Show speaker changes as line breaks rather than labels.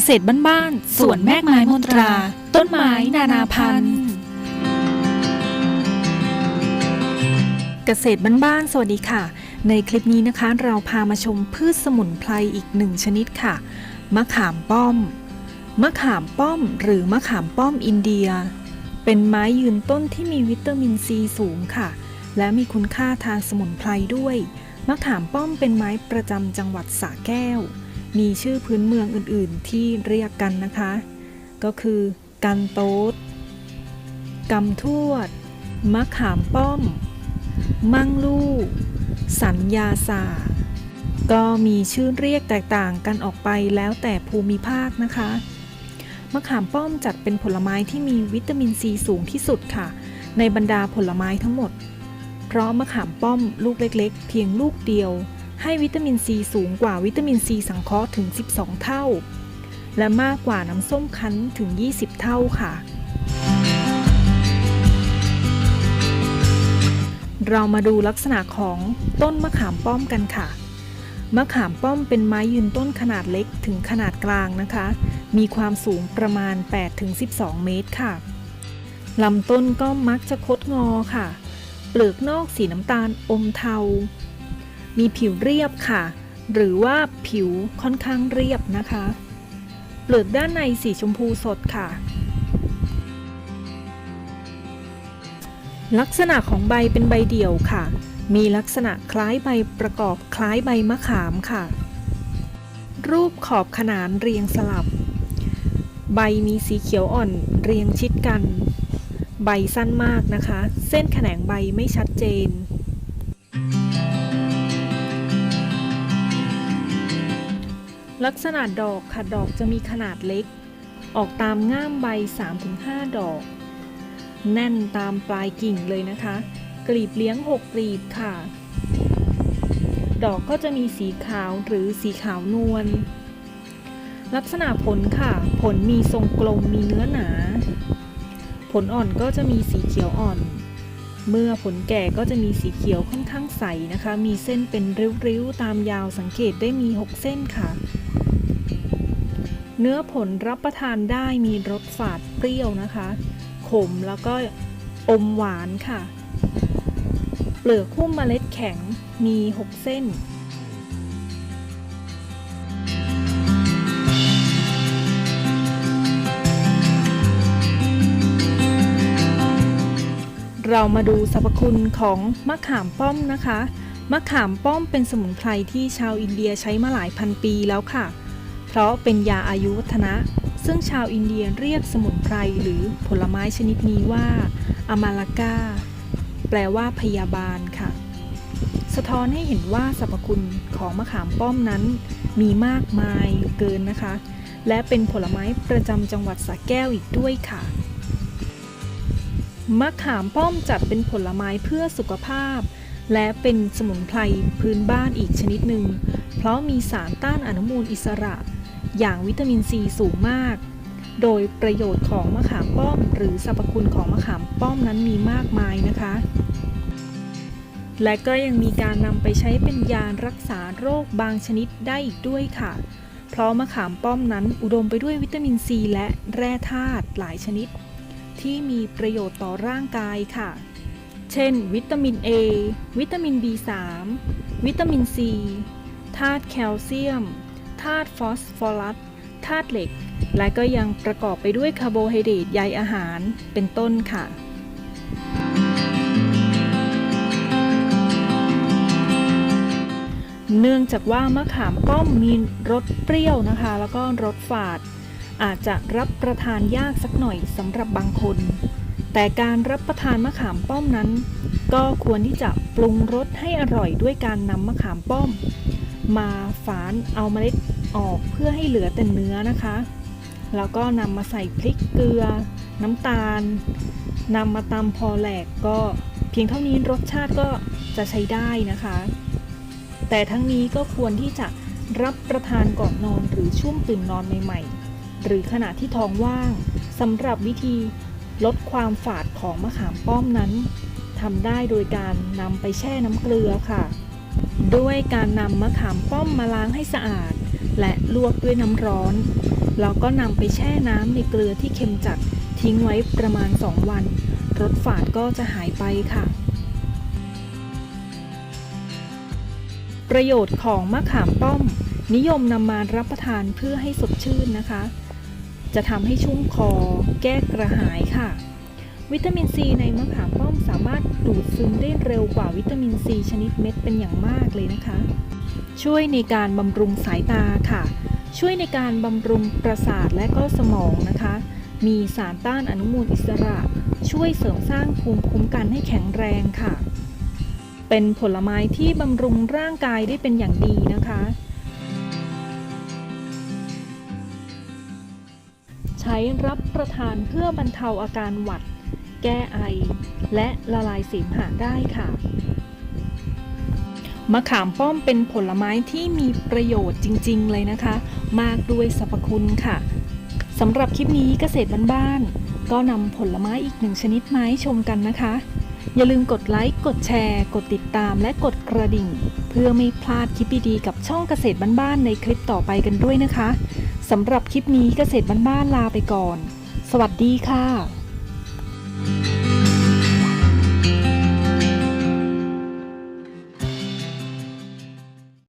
กษตรบ้านๆสวนแมกไม้มนตรา ต้นไม้นานาพันธุ์ เกษตรบ้านๆสวัสดีค่ะ ในคลิปนี้นะคะเราพามาชมพืชสมุนไพรอีกหนึ่งชนิดค่ะ มะขามป้อม มะขามป้อม หรือมะขามป้อมอินเดีย เป็นไม้ยืนต้นที่มีวิตามินซีสูงค่ะ และมีคุณค่าทางสมุนไพรด้วย มะขามป้อมเป็นไม้ประจำจังหวัดสระแก้ว มีชื่อพื้นเมืองอื่นๆที่เรียกกันนะคะ ก็คือ กันโต๊ดกำทวด มะขามป้อม มั่งลูกสัญญาสาก็มีชื่อเรียกแตกต่างกันออกไปแล้วแต่ภูมิภาคนะคะ มะขามป้อมจัดเป็นผลไม้ที่มีวิตามินซีสูงที่สุดค่ะ ในบรรดาผลไม้ทั้งหมด เพราะมะขามป้อมลูกเล็กๆ เพียงลูกเดียว ให้วิตามินซีสูงกว่าวิตามินซีสังเคราะห์ถึง 12 เท่า และมากกว่าน้ำส้มคั้นถึง 20 เท่าค่ะ เรามาดูลักษณะของต้นมะขามป้อมกันค่ะ มะขามป้อมเป็นไม้ยืนต้นขนาดเล็กถึงขนาดกลางนะคะ มีความสูงประมาณ 8-12 เมตรค่ะลำต้นก็มักจะคดงอค่ะ เปลือกนอกสีน้ำตาลอมเทา มีผิวเรียบค่ะ หรือว่าผิวค่อนข้างเรียบนะคะ เปลือกด้านในสีชมพูสดค่ะ ลักษณะของใบเป็นใบเดี่ยวค่ะ มีลักษณะคล้ายใบประกอบคล้ายใบมะขามค่ะ รูปขอบขนานเรียงสลับ ใบมีสีเขียวอ่อนเรียงชิดกัน ใบสั้นมากนะคะ เส้นแขนงใบไม่ชัดเจน ลักษณะดอกค่ะดอกจะมีขนาดเล็ก ออกตามง่ามใบ 3-5 ดอก แน่นตามปลายกิ่งเลยนะคะ กลีบเลี้ยง 6 กลีบค่ะ ดอกก็จะมีสีขาวหรือสีขาวนวล ลักษณะผลค่ะ ผลมีทรงกลมมีเนื้อหนา ผลอ่อนก็จะมีสีเขียวอ่อน เมื่อผลแก่ก็จะมีสีเขียวค่อนข้างใสนะคะ มีเส้นเป็นริ้วๆ ตามยาวสังเกตได้มี 6 เส้นค่ะ เนื้อผลรับประทานได้มีรสฝาดเปรี้ยวนะคะ ขมแล้วก็อมหวานค่ะ เปลือกหุ้มเมล็ดแข็งมี 6 เส้น เรามาดูสรรพคุณของมะขามป้อมนะคะ มะขามป้อมเป็นสมุนไพรที่ชาวอินเดียใช้มาหลายพันปีแล้วค่ะ ราะเป็นยาอายุวัฒนะ ซึ่งชาวอินเดียเรียกสมุนไพรหรือผลไม้ชนิดนี้ว่าอามาลากาแปลว่าพยาบาลค่ะ สะท้อนให้เห็นว่าสรรพคุณของมะขามป้อมนั้น มีมากมายเหลือเกินนะคะ และเป็นผลไม้ประจำจังหวัดสระแก้วอีกด้วยค่ะมะขามป้อมจัดเป็นผลไม้เพื่อสุขภาพ และเป็นสมุนไพรพื้นบ้านอีกชนิดหนึ่ง เพราะมีสารต้านอนุมูลอิสระ อย่างวิตามินซีสูงมาก โดยประโยชน์ของมะขามป้อม หรือสรรพคุณของมะขามป้อมนั้นมีมากมายนะคะ และก็ยังมีการนำไปใช้เป็นยารักษาโรคบางชนิดได้อีกด้วยค่ะ เพราะมะขามป้อมนั้นอุดมไปด้วยวิตามินซีและแร่ธาตุหลายชนิด ที่มีประโยชน์ต่อร่างกายค่ะ เช่น วิตามิน A วิตามิน B3 วิตามิน C ธาตุแคลเซียม ธาตุฟอสฟอรัสธาตุเหล็ก และก็ยังประกอบไปด้วยคาร์โบไฮเดรตใยอาหารเป็นต้นค่ะเนื่องจากว่ามะขามป้อมมีรสเปรี้ยวนะคะ แล้วก็รสฝาด อาจจะรับประทานยากสักหน่อยสำหรับบางคน แต่การรับประทานมะขามป้อมนั้น ก็ควรที่จะปรุงรสให้อร่อยด้วยการนำมะขามป้อม มาฝานเอาเมล็ด ออกเพื่อให้เหลือแต่เนื้อนะคะ แล้วก็นำมาใส่พริกเกลือ น้ำตาลนำมาตำพอแหลกก็เพียงเท่านี้รสชาติก็จะใช้ได้นะคะ แต่ทั้งนี้ก็ควรที่จะรับประทานก่อนนอนหรือช่วงตื่นนอนใหม่ๆ หรือขณะที่ท้องว่างสำหรับวิธีลดความฝาดของมะขามป้อมนั้นทำได้โดยการนำไปแช่น้ำเกลือค่ะ ด้วยการนำมะขามป้อมมาล้างให้สะอาด และลวกด้วยน้ำร้อน แล้วก็นำไปแช่น้ำในเกลือที่เค็มจัดทิ้งไว้ประมาณ 2 วัน รสฝาดก็จะหายไปค่ะ ประโยชน์ของมะขามป้อม นิยมนำมารับประทานเพื่อให้สดชื่นนะคะ จะทำให้ชุ่มคอ แก้กระหายค่ะ วิตามินซีในมะขามป้อมสามารถดูดซึมได้เร็วกว่าวิตามินซีชนิดเม็ดเป็นอย่างมากเลยนะคะ ช่วยในการบำรุงสายตาค่ะ ช่วยในการบำรุงประสาทและก็สมองนะคะ มีสารต้านอนุมูลอิสระ ช่วยเสริมสร้างภูมิคุ้มกันให้แข็งแรงค่ะ เป็นผลไม้ที่บำรุงร่างกายได้เป็นอย่างดีนะคะ ใช้รับประทานเพื่อบรรเทาอาการหวัด แก้ไอ และละลายเสมหะได้ค่ะ มะขามป้อมเป็นผลไม้ที่มีประโยชน์จริง ๆ เลยนะคะ มากด้วยสรรพคุณค่ะสำหรับคลิปนี้เกษตรบ้านๆก็นำผลไม้อีกหนึ่งชนิดมาให้ชมกันนะคะ อย่าลืมกดไลค์กดแชร์ กดติดตามและกดกระดิ่ง เพื่อไม่พลาดคลิปดีๆกับช่องเกษตรบ้านๆในคลิปต่อไปกันด้วยนะคะสำหรับคลิปนี้เกษตรบ้านๆลาไปก่อน สวัสดีค่ะ